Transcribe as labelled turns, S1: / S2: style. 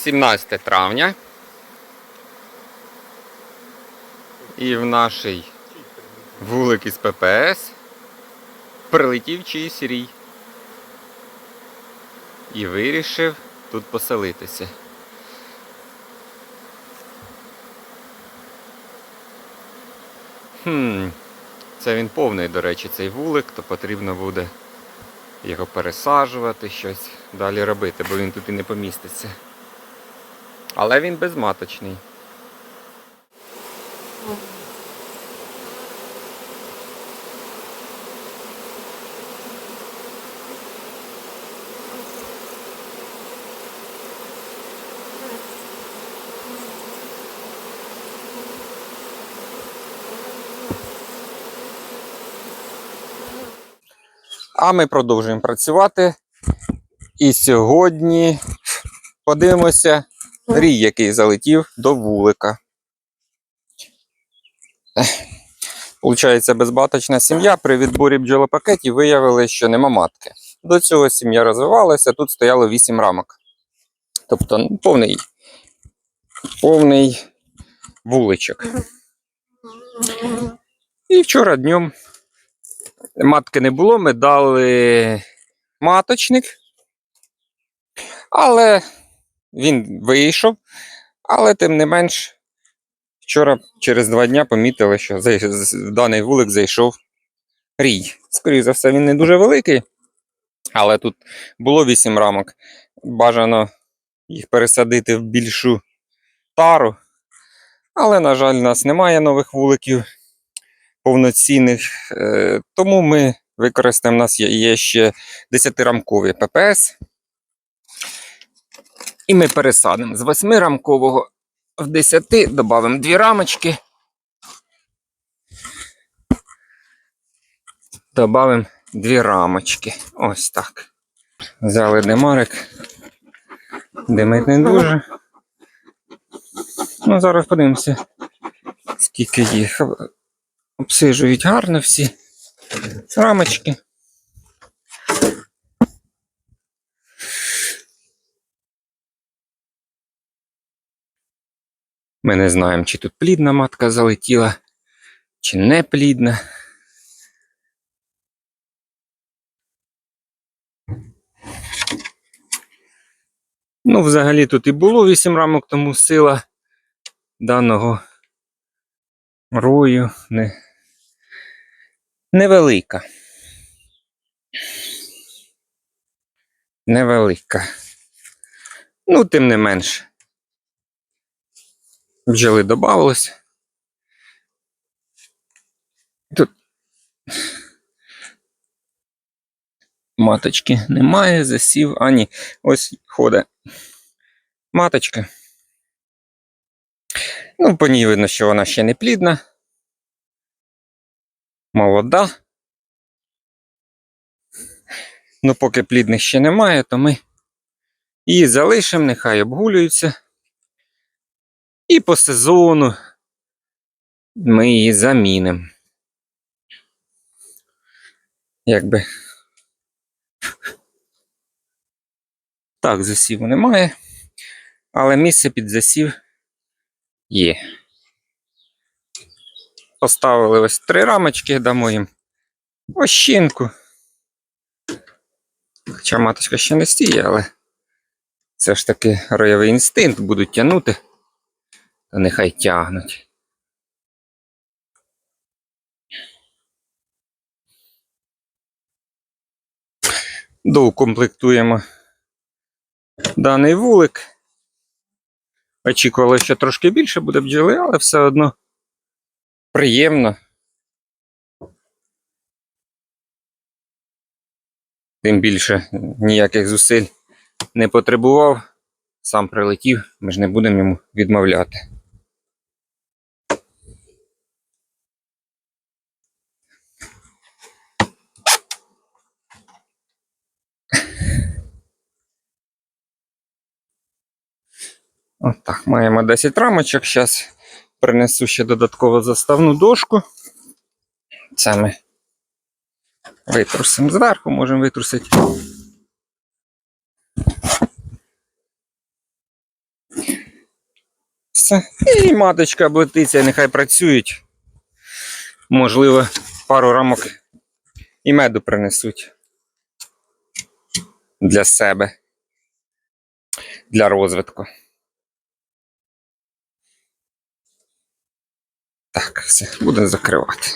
S1: 17 травня. І в нашій вулик із ППС прилетів чиїсь рій. І вирішив тут поселитися. Хм, це він повний, до речі, цей вулик, то потрібно буде його пересаджувати, щось далі робити, бо він тут і не поміститься. Але він безматочний. А ми продовжуємо працювати. І сьогодні подивимося рій, який залетів до вулика. Получається, безбаточна сім'я при відборі бджолопакетів виявили, що нема матки. До цього сім'я розвивалася, тут стояло 8 рамок. Тобто ну, повний, повний вуличок. І вчора днем матки не було, ми дали маточник. Але він вийшов. Але тим не менш, вчора через два дня помітили, що в даний вулик зайшов рій. Скоріше за все, він не дуже великий. Але тут було 8 рамок. Бажано їх пересадити в більшу тару. Але, на жаль, у нас немає нових вуликів повноцінних. Е, Тому ми використаємо, у нас є ще 10-рамкові ППС. І ми пересадимо з 8-рамкового в 10, додамо дві рамочки. Добавимо дві рамочки. Ось так. Взяли димарик. Димить не дуже. Ну, зараз подивимося, скільки їх обсижують гарно всі рамочки. Ми не знаємо, чи тут плідна матка залетіла, чи не плідна. Ну, взагалі тут і було 8 рамок, тому сила даного рою не, невелика. Невелика. Ну, тим не менш. Бджоли додавалось. Тут маточки немає, засів, ані ось ходить маточка. Ну, по ній видно, що вона ще не плідна. Молода. Ну, поки плідних ще немає, то ми її залишимо, нехай обгулюються. І по сезону ми її замінимо. Якби. Так, засіву немає, але місце під засів є. Поставили ось три рамочки, дамо їм ощінку. Хоча маточка ще не стіє, але все ж таки роєвий інстинкт будуть тягнути, то нехай тягнуть. Доукомплектуємо даний вулик. Очікували, що трошки більше буде бджоли, але все одно приємно. Тим більше ніяких зусиль не потребував. Сам прилетів, ми ж не будемо йому відмовляти. Отак, маємо 10 рамочок. Зараз принесу ще додатково заставну дошку. Це ми витрусимо зверху, можемо витрусити. все. І маточка облетиться, нехай працюють. Можливо, пару рамок і меду принесуть. Для себе. Для розвитку. Так, все, будемо закривати.